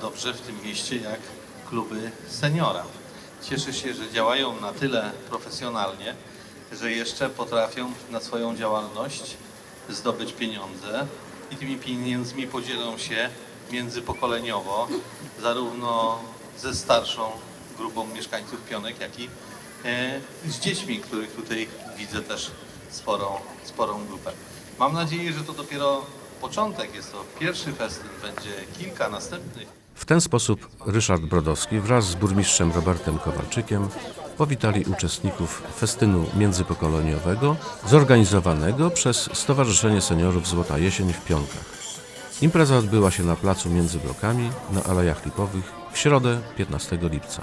dobrze w tym mieście jak kluby seniora. Cieszę się, że działają na tyle profesjonalnie, że jeszcze potrafią na swoją działalność zdobyć pieniądze i tymi pieniędzmi podzielą się międzypokoleniowo, zarówno ze starszą grupą mieszkańców Pionek, jak i e, z dziećmi, których tutaj widzę też sporą, sporą grupę. Mam nadzieję, że to dopiero początek, jest to pierwszy festyn, będzie kilka następnych. W ten sposób Ryszard Brodowski wraz z burmistrzem Robertem Kowalczykiem powitali uczestników festynu międzypokoleniowego zorganizowanego przez Stowarzyszenie Seniorów Złota Jesień w Pionkach. Impreza odbyła się na placu między blokami na Alejach Lipowych w środę 15 lipca.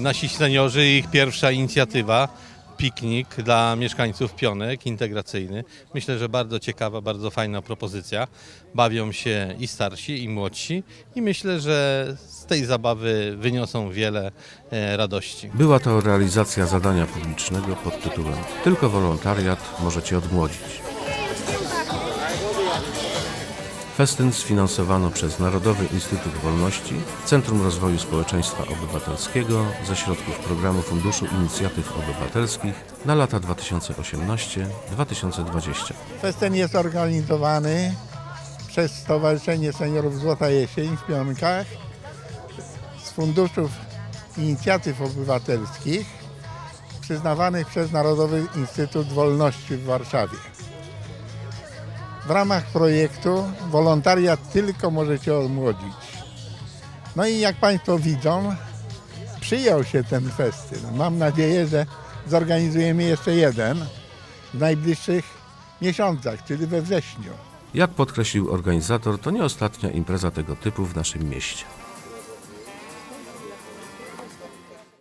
Nasi seniorzy i ich pierwsza inicjatywa, piknik dla mieszkańców Pionek, integracyjny. Myślę, że bardzo ciekawa, bardzo fajna propozycja. Bawią się i starsi, i młodsi i myślę, że z tej zabawy wyniosą wiele e, radości. Była to realizacja zadania publicznego pod tytułem Tylko wolontariat może Cię odmłodzić. Festyn sfinansowano przez Narodowy Instytut Wolności, Centrum Rozwoju Społeczeństwa Obywatelskiego ze środków Programu Funduszu Inicjatyw Obywatelskich na lata 2018-2020. Festyn jest organizowany przez Stowarzyszenie Seniorów Złota Jesień w Pionkach z funduszów inicjatyw obywatelskich przyznawanych przez Narodowy Instytut Wolności w Warszawie. W ramach projektu wolontariat tylko możecie odmłodzić. No i jak Państwo widzą, przyjął się ten festyn. Mam nadzieję, że zorganizujemy jeszcze jeden w najbliższych miesiącach, czyli we wrześniu. Jak podkreślił organizator, to nie ostatnia impreza tego typu w naszym mieście.